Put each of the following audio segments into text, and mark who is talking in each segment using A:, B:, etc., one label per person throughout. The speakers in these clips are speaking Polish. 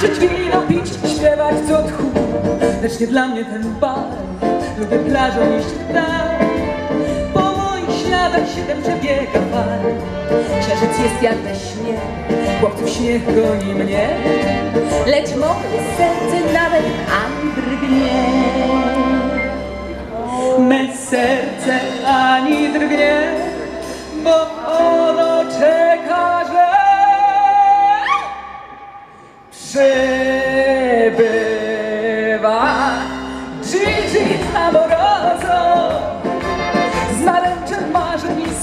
A: Tańczyć, wino pić, śpiewać co tchu. Lecz nie dla mnie ten bar Lubię plażą iść w Po moich śladach siedem przebiega fal. Księżyc jest jak we śnie Chłopców śmiech goni mnie. Lecz moje serce nawet ani drgnie Me serce ani drgnie Bo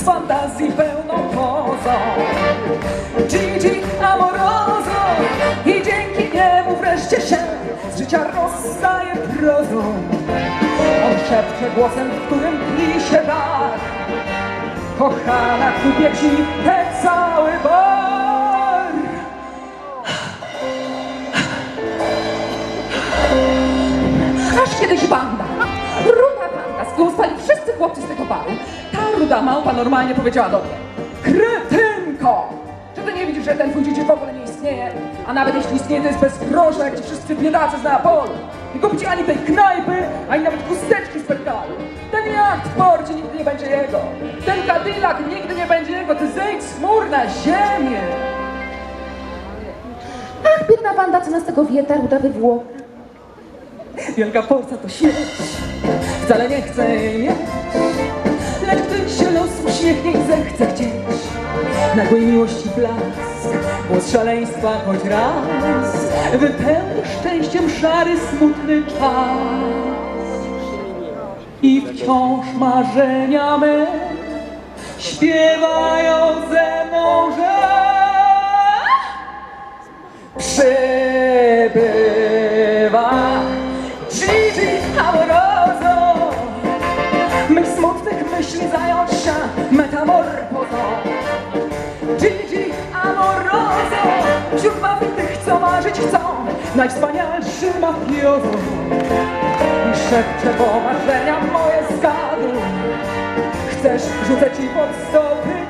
A: fantazji pełną pozą Gigi Amoroso I dzięki niemu wreszcie się z życia rozstaje prozą. On szepcze głosem, w którym tli się dar Kochana, kupię ci ten cały bar. Aż kiedyś banda, Małpa normalnie powiedziała do mnie, kretynko! Czy ty nie widzisz, że ten twój w ogóle nie istnieje? A nawet jeśli istnieje, to jest bez grosza, jak ci wszyscy biedacy z Neapolu. Nie kupicie ani tej knajpy, ani nawet chusteczki z perkalu. Ten jacht w porcie nigdy nie będzie jego. Ten Cadillac nigdy nie będzie jego. Ty zejdź z chmur na ziemię.
B: Ach, biedna banda, co nas tego wie, ta ruda wywłoka.
A: Wielka Polska to śmierć, wcale nie chcę jej mieć. Uśmiechnie i zechce chcieć, nagłej miłości blask, głos szaleństwa choć raz, wypełni szczęściem szary, smutny czas. I wciąż marzenia me śpiewają ze mną, zająć się metamorfozą Gigi Amoroso Wśród mafii tych, co marzyć chcą Najwspanialszy mafiozo. I szepcze, bo marzenia moje skadu Chcesz, rzucę ci pod stopy